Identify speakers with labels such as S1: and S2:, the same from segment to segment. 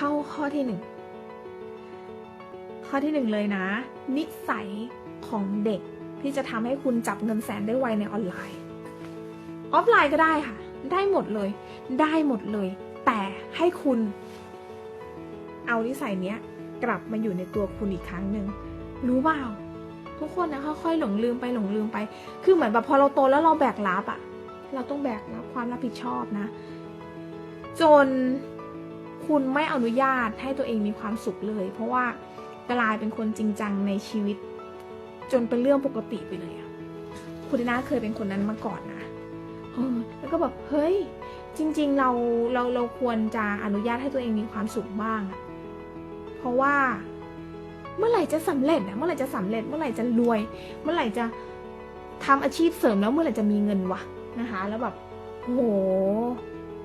S1: เข้าข้อที่หนึ่งข้อที่หนึ่งเลยนะ นิสัยของเด็กที่จะทำให้คุณจับเงินแสนได้ไวในออนไลน์ ออฟไลน์ก็ได้ค่ะ ได้หมดเลย ได้หมดเลย แต่ให้คุณ เอานิสัยเนี้ย กลับมาอยู่ในตัวคุณอีกครั้งหนึ่งรู้เปล่าทุกคนนะค่อยๆหลงลืมไปหลงลืมไป คือเหมือนแบบพอเราโตแล้วเราแบกรับอะเราต้องแบกรับความรับผิดชอบนะ จน คุณไม่อนุญาตให้ตัวเองมีความสุขเลย เพราะว่ากลายเป็นคนจริงจังในชีวิต จนเป็นเรื่องปกติไปเลยอะคุณดินาเคยเป็นคนนั้นมาก่อนนะเออแล้วก็แบบเฮ้ย จริง ๆ เราเราเราควรจะอนุญาตให้ตัวเองมีความสุขบ้างอะเพราะว่าเมื่อไหร่จะสำเร็จอะเมื่อไหร่จะสำเร็จ เมื่อไหร่จะรวย เมื่อไหร่จะทำอาชีพเสริมแล้วเมื่อไหร่จะมีเงินวะนะคะ แล้วแบบโห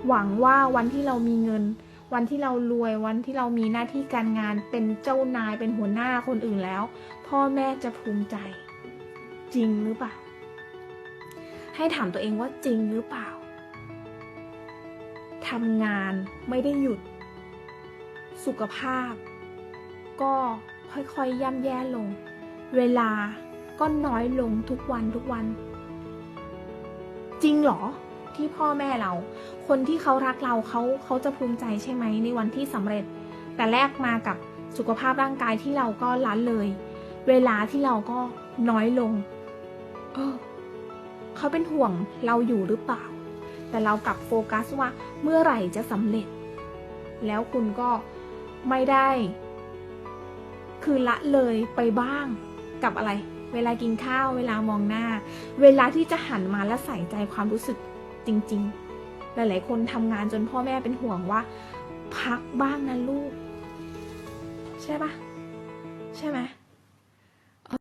S1: หวังว่าวันที่เรามีเงิน วันที่เรารวยวันที่เรามีหน้าที่การงานเป็นเจ้านายเป็นหัวหน้าคนอื่นแล้ว พ่อแม่จะภูมิใจ จริงหรือเปล่า ให้ถามตัวเองว่าจริงหรือเปล่าทำงานไม่ได้หยุด สุขภาพ ก็ค่อยๆย่ำแย่ลง เวลาก็น้อยลงทุกวันทุกวัน จริงเหรอที่พ่อแม่เรา คนที่เขารักเราเขาเขาจะภูมิใจใช่ไหมในวันที่สำเร็จ แต่แลกมากับสุขภาพร่างกายที่เราก็ล้าเลย เวลาที่เราก็น้อยลง เออเขาเป็นห่วงเราอยู่หรือเปล่า แต่เรากลับโฟกัสว่าเมื่อไหร่จะสำเร็จ แล้วคุณก็ไม่ได้ คือละเลยไปบ้างกับอะไร เวลากินข้าว เวลามองหน้า เวลาที่จะหันมาและใส่ใจความรู้สึกจริง ๆ หลายๆ คนทำงานจนพ่อแม่เป็นห่วงว่า พักบ้างนะลูก ใช่ปะใช่ไหม